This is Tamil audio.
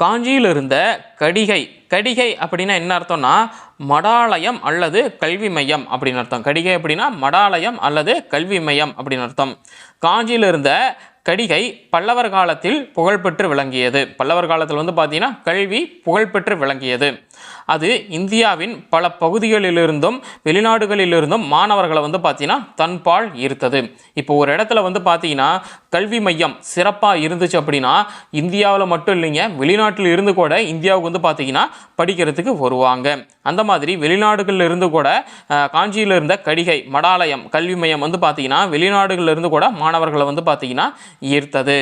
காஞ்சியில் இருந்த கடிகை கடிகை அப்படின்னா என்ன அர்த்தம்னா மடாலயம் அல்லது கல்வி மையம் அப்படின்னு அர்த்தம். கடிகை அப்படின்னா மடாலயம் அல்லது கல்வி மையம் அப்படின்னு அர்த்தம். காஞ்சியில் இருந்த கடிகை பல்லவர் காலத்தில் புகழ்பெற்று விளங்கியது. பல்லவர் காலத்தில் வந்து பார்த்தீங்கன்னா கல்வி புகழ்பெற்று விளங்கியது. அது இந்தியாவின் பல பகுதிகளிலிருந்தும் வெளிநாடுகளிலிருந்தும் மாணவர்களை வந்து பார்த்தீங்கன்னா தன்பால் ஈர்த்தது. இப்போ ஒரு இடத்துல வந்து பார்த்தீங்கன்னா கல்வி மையம் சிறப்பாக இருந்துச்சு அப்படின்னா இந்தியாவில் மட்டும் இல்லைங்க வெளிநாட்டில் இருந்து கூட இந்தியாவுக்கு வந்து பார்த்தீங்கன்னா படிக்கிறதுக்கு வருவாங்க. அந்த மாதிரி வெளிநாடுகளில் இருந்து கூட காஞ்சியில் இருந்த கடிகை மடாலயம் கல்வி மையம் வந்து பார்த்தீங்கன்னா வெளிநாடுகளில் இருந்து கூட மாணவர்களை வந்து பார்த்தீங்கன்னா ஈர்த்தது.